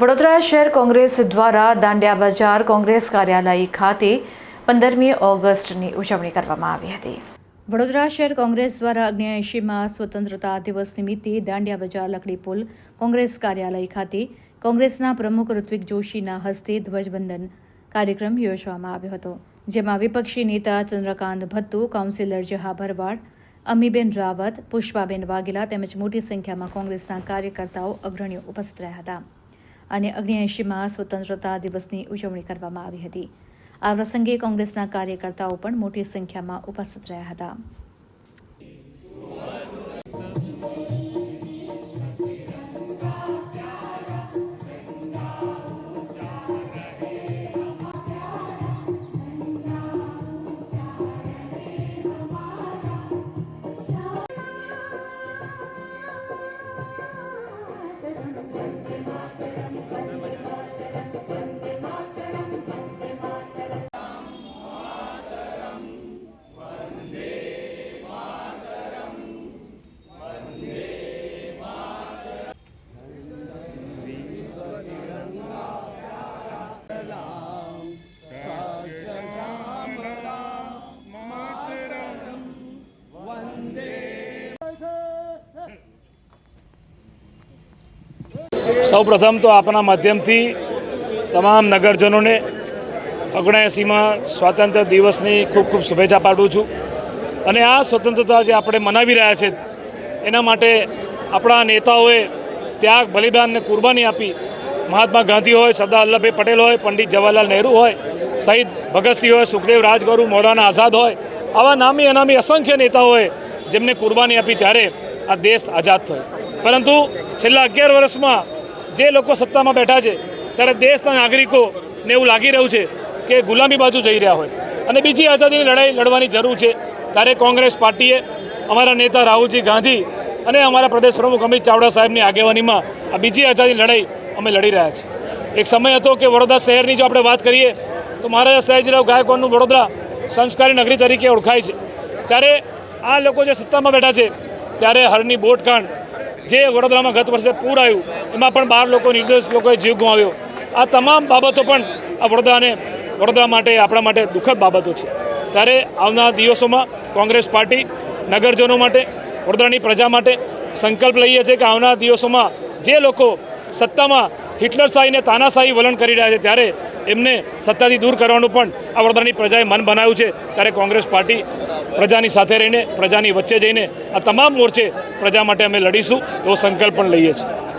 વડોદરા શહેર કોંગ્રેસ દ્વારા દાંડિયા બજાર કોંગ્રેસ કાર્યાલય ખાતે પંદરમી ઓગસ્ટની ઉજવણી કરવામાં આવી હતી. વડોદરા શહેર કોંગ્રેસ દ્વારા અગ્નિયાએંશીમાં સ્વતંત્રતા દિવસ નિમિત્તે દાંડિયા બજાર લકડી પુલ કોંગ્રેસ કાર્યાલય ખાતે કોંગ્રેસના પ્રમુખ ઋત્વિક જોશીના હસ્તે ધ્વજવંદન કાર્યક્રમ યોજવામાં આવ્યો હતો, જેમાં વિપક્ષી નેતા ચંદ્રકાંત ભત્તુ કાઉન્સિલર જહા ભરવાડ, અમીબેન રાવત, પુષ્પાબેન વાઘેલા તેમજ મોટી સંખ્યામાં કોંગ્રેસના કાર્યકર્તાઓ અગ્રણીઓ ઉપસ્થિત રહ્યા હતા. અને અગ્નિયાએંશીમાં સ્વતંત્રતા દિવસની ઉજવણી કરવામાં આવી હતી. આ પ્રસંગે કોંગ્રેસના કાર્યકર્તાઓ પણ મોટી સંખ્યામાં ઉપસ્થિત રહ્યા હતા. સૌ પ્રથમ તો આપણા માધ્યમથી તમામ નગરજનોને ઓગણએંસીમાં સ્વાતંત્ર્ય દિવસની ખૂબ ખૂબ શુભેચ્છા પાઠવું છું. અને આ સ્વતંત્રતા જે આપણે મનાવી રહ્યા છે, એના માટે આપણા નેતાઓએ ત્યાગ બલિદાનને કુરબાની આપી મહાત્મા ગાંધી હોય, સરદાર વલ્લભભાઈ પટેલ હોય, પંડિત જવાહરલાલ નહેરુ હોય, શહીદ ભગતસિંહ હોય, સુખદેવ રાજગુરુ મૌલાના આઝાદ હોય, આવા નામી અનામી અસંખ્ય નેતાઓએ જેમને કુરબાની આપી ત્યારે આ દેશ આઝાદ થયો. પરંતુ છેલ્લા અગિયાર વર્ષમાં જે લોકો સત્તામાં બેઠા છે, ત્યારે દેશના નાગરિકોને એવું લાગી રહ્યું છે કે ગુલામી બાજુ જઈ રહ્યા હોય. અને બીજી આઝાદીની લડાઈ લડવાની જરૂર છે, ત્યારે કોંગ્રેસ પાર્ટીએ અમારા નેતા રાહુલજી ગાંધી અને અમારા પ્રદેશ પ્રમુખ અમિત ચાવડા સાહેબની આગેવાનીમાં આ બીજી આઝાદીની લડાઈ અમે લડી રહ્યા છીએ. એક સમય હતો કે વડોદરા શહેરની જો આપણે વાત કરીએ, તો મહારાજા સયાજીરાવ ગાયકવાડનું વડોદરા સંસ્કારી નગરી તરીકે ઓળખાય છે. ત્યારે આ લોકો જે સત્તામાં બેઠા છે, ત્યારે હરની બોટકાંડ જે વડોદરામાં ગત વર્ષે પૂર આવ્યું, એમાં પણ બાર લોકો નિર્દોષ લોકોએ જીવ ગુમાવ્યો. આ તમામ બાબતો પણ આ વડોદરાને, વડોદરા માટે, આપણા માટે દુઃખદ બાબતો છે. ત્યારે આવનાર દિવસોમાં કોંગ્રેસ પાર્ટી નગરજનો માટે, વડોદરાની પ્રજા માટે સંકલ્પ લઈએ છીએ કે આવનાર દિવસોમાં જે લોકો સત્તામાં હિટલરશાહીને તાનાશાહી વલણ કરી રહ્યા છે ત્યારે એમને સત્તાથી દૂર કરવાનું પણ આ વડોદરાની પ્રજાએ મન બનાવ્યું છે. ત્યારે કોંગ્રેસ પાર્ટી પ્રજાની સાથે રહીને, પ્રજાની વચ્ચે જઈને આ તમામ મોરચે પ્રજા માટે અમે લડીશું એવો સંકલ્પ પણ લઈએ છીએ.